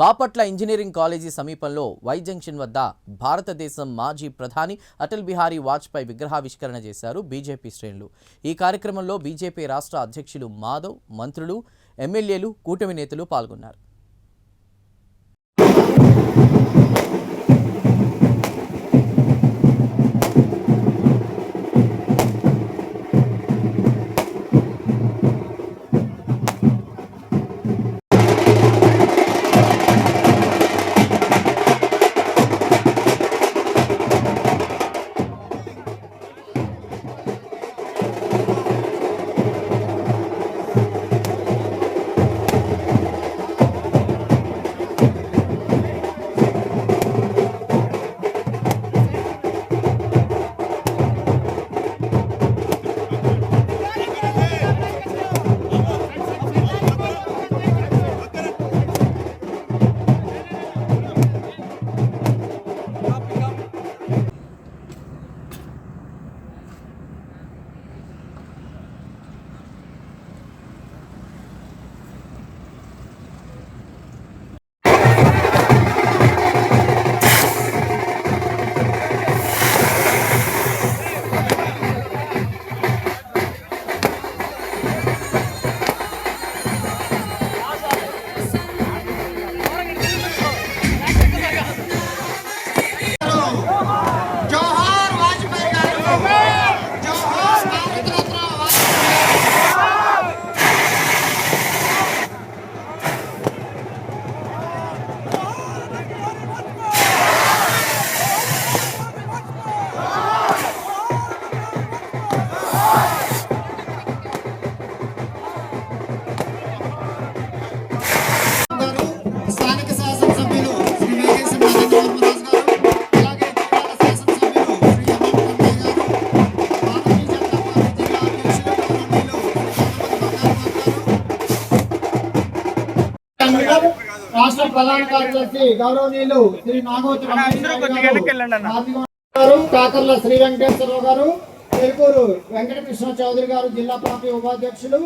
Bapatla engineering college సమీపంలో Y junction వద్ద భారతదేశం మాజీ ప్రధాని అటల్ బిహారీ వాజ్పేయి విగ్రహావిష్కరణ చేశారు బీజేపీ శ్రేణులు. ఈ కార్యక్రమంలో బీజేపీ రాష్ట్ర అధ్యక్షులు మాధవ్ మంత్రులు ఎమ్మెల్యేలు కూటమి నేతలు పాల్గొన్నారు. రాష్ట్ర ప్రధాన కార్యదర్శి గౌరవనీయులు శ్రీ నాగోతి గారు కాకర్ల శ్రీ వెంకటేశ్వరరావు గారు తెలుకూరు వెంకటకృష్ణ చౌదరి గారు జిల్లా పార్టీ ఉపాధ్యక్షులు